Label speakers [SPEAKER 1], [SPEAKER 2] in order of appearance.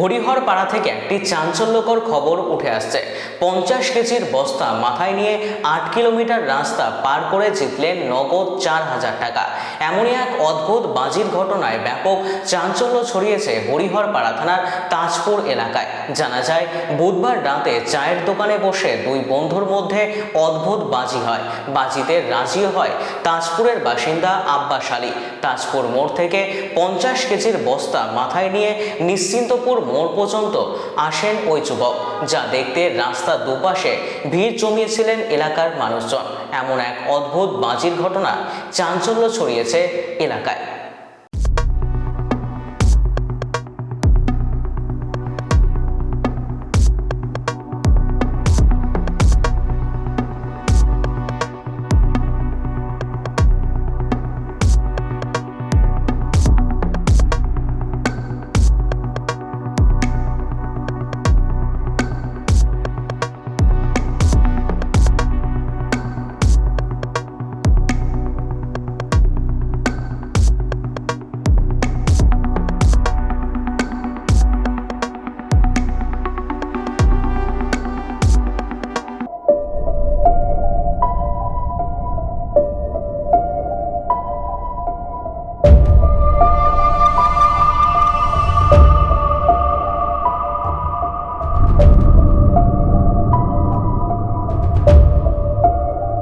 [SPEAKER 1] হরিহর পাড়া থেকে একটি চাঞ্চল্যকর খবর উঠে আসছে। পঞ্চাশ কেজির বস্তা মাথায় নিয়ে আট কিলোমিটার রাস্তা পার করে জিতলেন নগদ চার হাজার টাকা। এমনই এক অদ্ভুত বাজির ঘটনায় ব্যাপক চাঞ্চল্য ছড়িয়েছে হরিহর পাড়া থানার তাজপুর এলাকায়। জানা যায়, বুধবার রাতে চায়ের দোকানে বসে দুই বন্ধুর মধ্যে অদ্ভুত বাজি হয়। বাজিতে রাজি হয় তাজপুরের বাসিন্দা আব্বাস আলী। তাজপুর মোড় থেকে পঞ্চাশ কেজির বস্তা মাথায় নিয়ে নিশ্চিন্তপুর মোড় পর্যন্ত আসেন ওই যুবক, যা দেখতে রাস্তা দুপাশে ভিড় জমিয়েছিলেন এলাকার মানুষজন। এমন এক অদ্ভুত বাজির ঘটনা চাঞ্চল্য ছড়িয়েছে এলাকায়।